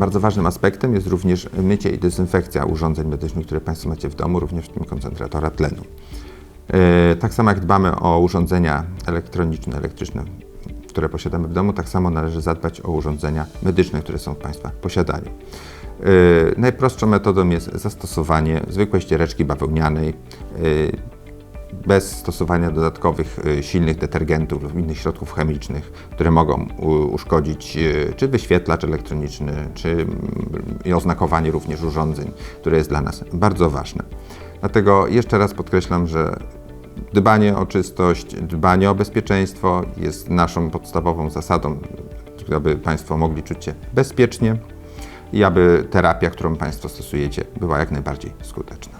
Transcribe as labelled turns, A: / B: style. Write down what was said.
A: Bardzo ważnym aspektem jest również mycie i dezynfekcja urządzeń medycznych, które Państwo macie w domu, również w tym koncentratora tlenu. E, Tak samo jak dbamy o urządzenia elektroniczne, elektryczne, które posiadamy w domu, tak samo należy zadbać o urządzenia medyczne, które są w Państwa posiadaniu. E, Najprostszą metodą jest zastosowanie zwykłej ściereczki bawełnianej, e, bez stosowania dodatkowych y, silnych detergentów lub innych środków chemicznych, które mogą uszkodzić y, czy wyświetlacz elektroniczny, czy mm, oznakowanie również urządzeń, które jest dla nas bardzo ważne. Dlatego jeszcze raz podkreślam, że dbanie o czystość, dbanie o bezpieczeństwo jest naszą podstawową zasadą, aby Państwo mogli czuć się bezpiecznie i aby terapia, którą Państwo stosujecie, była jak najbardziej skuteczna.